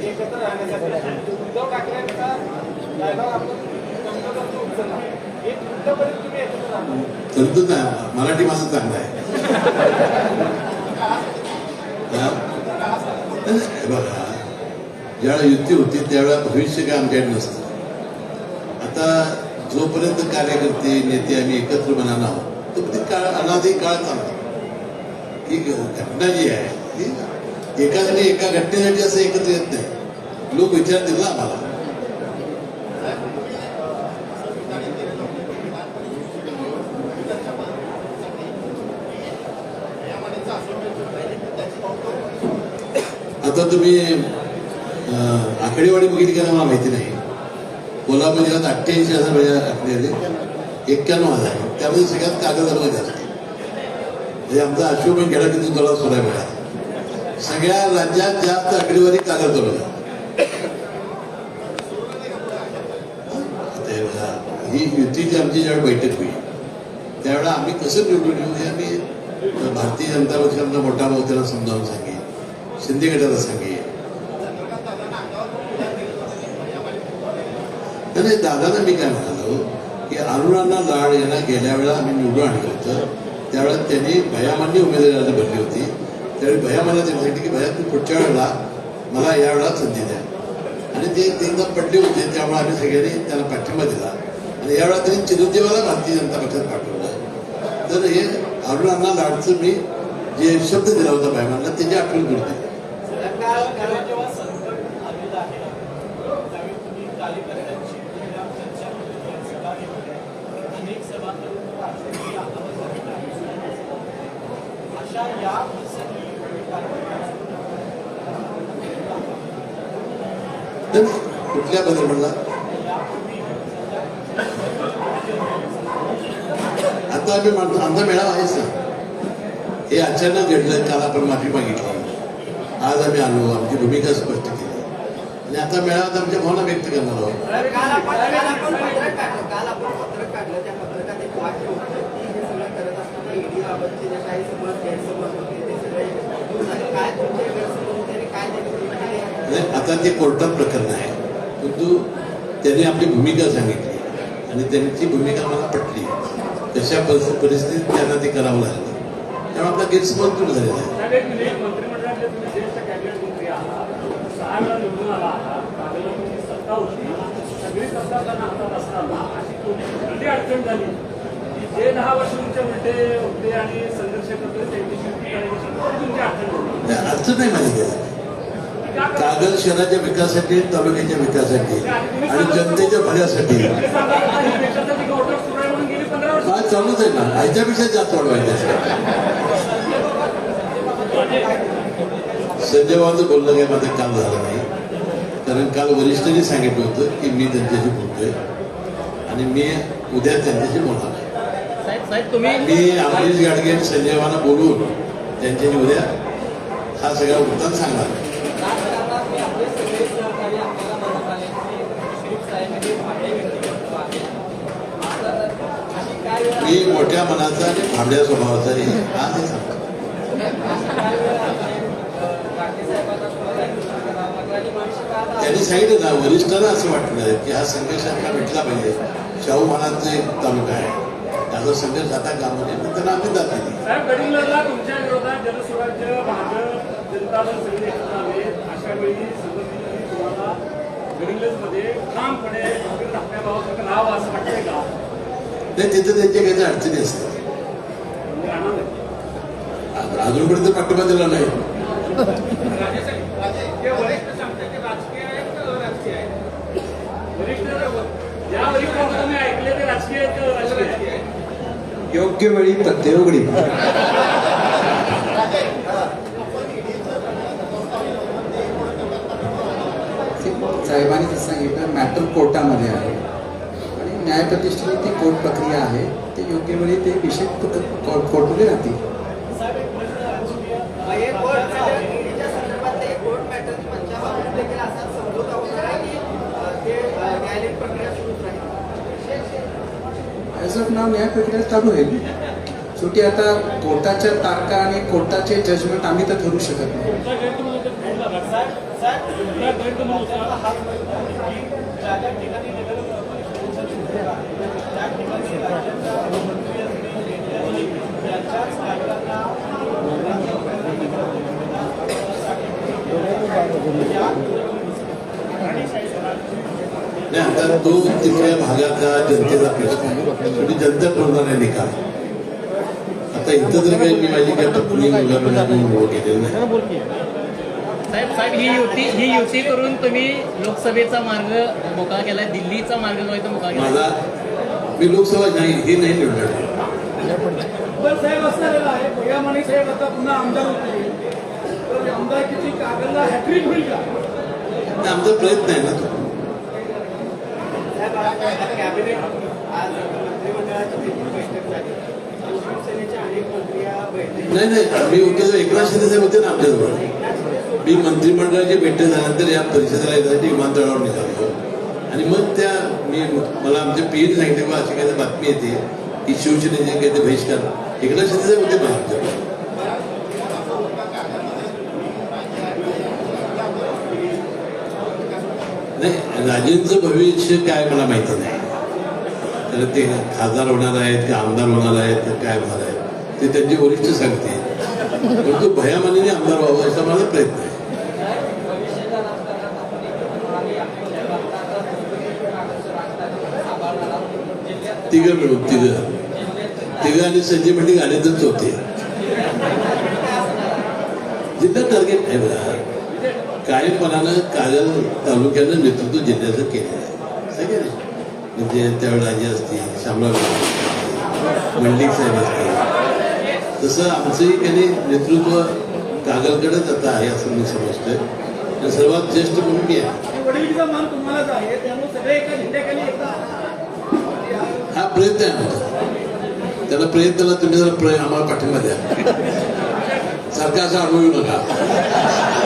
एकत्र राहण्यासाठी उद्धव ठाकरेंचा आपण उचलला. तुम्ही एकत्र राहणार. मराठी माझं चांगलं आहे बघा ज्यावेळेला युती होती त्यावेळेला भविष्य काय आमच्याकडे नसतं आता जोपर्यंत कार्यकर्ते नेते आम्ही एकत्र म्हणाला आहोत तो ते काळ अनादी काळ चालतो ही घटना जी आहे ती एका एका घटनेसाठी असं एकत्र येत नाही. लोक विचारतील ना आम्हाला. आता तुम्ही आकडेवाडी आकडेवारी बघितली का नाही मला माहिती नाही. कोल्हापूर जिल्ह्यात अठ्ठ्याऐंशी हजार म्हणजे आकडे आले. एक्क्याण्णव हजार. त्यामध्ये सगळ्यात कागद जास्त. म्हणजे आमचा अचिव्हमेंट घेडा किती तुला सोडा मिळाला सगळ्या राज्यात जास्त आकडेवारी कागद तालुका बघा, ही युतीची आमची ज्यावेळी बैठक होईल त्यावेळेला आम्ही कसं निवडून येऊ हे आम्ही भारतीय जनता पक्षांना मोठा भाऊ त्याला समजावून सांगेल शिंदे गटाला सांगेल नाही दादाला मी काय म्हणालो की अरुणांना लाड यांना गेल्या वेळा आम्ही निवडून आणलं होतं. त्यावेळेला त्यांनी भयामांनी उमेदवारी अर्ज भरली होती. त्यावेळी भयामाला ते सांगितलं की भया तू पुढच्या वेळेला मला या वेळा संधी द्या. आणि ते तीनदा पडले होते. त्यामुळे आम्ही सगळ्यांनी त्याला पाठिंबा दिला. आणि यावेळा त्यांनी चिरंजीवाला भारतीय जनता पक्षात पाठवलं. तर हे अरुणांना लाडचं मी जे शब्द दिला होता भयामानला त्याची आठवण करून दिली काल जेव्हा संकट आलेलं आहे त्यावेळी तुम्ही कार्यकर्त्यांची जेव्हा चर्चा केली, सभा घेतल्या, अनेक सभा करून राजकीय आंदोलन झालेलं आहे. अशा या प्रसंगी तर कुठल्या बदल म्हणला? आता आम्ही म्हणतो आमचा मेळावा आहेच ना हे अचानक घडलं काल आपण माफी मागितली. आज आम्ही आलो आमची भूमिका स्पष्ट केली. आणि आता मेळाव्यात आमच्या भावना व्यक्त करणार आहोत. आता ते कोर्टात प्रकरण आहे. परंतु त्यांनी आपली भूमिका सांगितली आणि त्यांची भूमिका मला पटली. तशा परिस्थितीत परिस्थितीत त्यांना ते करावं लागलं. त्यामुळे आपला गैरसमज दूर झालेला आहे. अडचण नाही, अडचण काही. कागद शहराच्या विकासासाठी तालुक्याच्या विकासासाठी आणि जनतेच्या भल्यासाठी. ही चालूच आहे ना? ह्याच्यापेक्षा जास्त वाढवायचं संजय बाबांचं बोलणं काय माझं काल झालं नाही. कारण काल वरिष्ठांनी सांगितलं होतं की मी त्यांच्याशी बोलतोय आणि मी उद्या त्यांच्याशी बोलणार मी अमरीश गाडगे आणि संजय बाबांना बोलून त्यांच्याशी उद्या हा सगळा वृत्तांत सांगणार आहे. राजकारणात मी आपले सगळे सहकारी आपल्याला मदत आले की श्रीप साहेब हे भांडे व्यक्तिमत्व आहे आता अशी काय वेळ मी मोठ्या मनाचा आणि भांड्या स्वभावाचा आहे. हा सांगतो त्यांनी सांगितलं ना वरिष्ठांना असं वाटलं की हा संघर्ष आता भेटला पाहिजे. शाहू महाराजचा एक तालुका आहे. त्याचा संघर्ष आता काम म्हणजे पण त्यांना आम्ही जात नाही. काम गडिंग्लजला टाकण्याबाबत असं वाटतंय का? नाही तिथे त्यांच्या काही अडचणी असतात. अजूनपर्यंत पाठिंबा दिला नाही. योग्य वेळी प्रत्ययोगडी साहेबांनी सांगितलं मॅटर कोर्टामध्ये आहे. न्यायप्रतिष्ठेने ती कोर्ट प्रक्रिया आहे ते योग्य वेळी ते विषय कोर्टमध्ये राहतील ॲज ऑफ नाव न्याय प्रक्रिया चालू आहे शेवटी आता कोर्टाच्या तारखा आणि कोर्टाचे जजमेंट आम्ही तर ठरू शकत नाही आता तो तिथल्या भागातल्या जनतेचा प्रश्न आहे. शेवटी जनता ठरवणार आहे निकाल. आता इथं जर काही मी माझी काही कुणी मुलांना उभं केलेलं नाही साहेब साहेब ही युती ही युती करून तुम्ही लोकसभेचा मार्ग मोकळा केलाय दिल्लीचा मार्ग जो आहे तो मोकळा माझा मी लोकसभा नाही हे नाही निवडणार साहेब असं झालेलं आहे. भैया माने साहेब आता पुन्हा आमदार होतील. तर आमदारकीची कागदला हॅट्रिक होईल का? आमचा प्रयत्न आहे ना तो. साहेब आज कॅबिनेट आज मंत्रिमंडळाची देखील बैठक झाली. शिवसेनेचे अनेक मंत्री या बैठकीत नाही नाही मी होते तर एकनाथ शिंदे साहेब होते ना आमच्याजवळ मी मंत्रिमंडळाची बैठक झाल्यानंतर या परिषदेला येण्यासाठी विमानतळावर निघालो. आणि मग त्या मी मला आमच्या पीएन सांगितले बा अशी काही बातमी येते की शिवसेनेचे काही ते बहिष्कार एकनाथ शिंदे होते पण नाही राजेंचं भविष्य काय मला माहिती नाही. तर ते खासदार होणार आहेत की आमदार होणार आहेत तर काय होणार आहेत ते त्यांचे वरिष्ठ सांगते. परंतु भयामानीने आमदार व्हावं असा माझा प्रयत्न आहे. तिघं मिळून तिघं. तिघं आणि संजय म्हणजे गाण्यातच होते. जिल्हा टार्गेट आहे बघा कायमपणानं कागल तालुक्यानं नेतृत्व जिल्ह्याचं केलेलं आहे. सगळ्यांनी म्हणजे त्यावेळेला आजी असतील शामराव मंडिक साहेब असतील. तसं आमचंही काही नेतृत्व कागलकडेच आता आहे असं मी समजतोय. सर्वात ज्येष्ठ म्हणून मी आहे वडिलीचा मान तुम्हालाच आहे त्यामुळे सगळे एका झेंड्याखाली एकदा हा प्रयत्न आहे आमचा त्याला प्रयत्नाला तुम्ही जरा आम्हाला पाठिंबा द्या सरकारचा असा अनुभव नका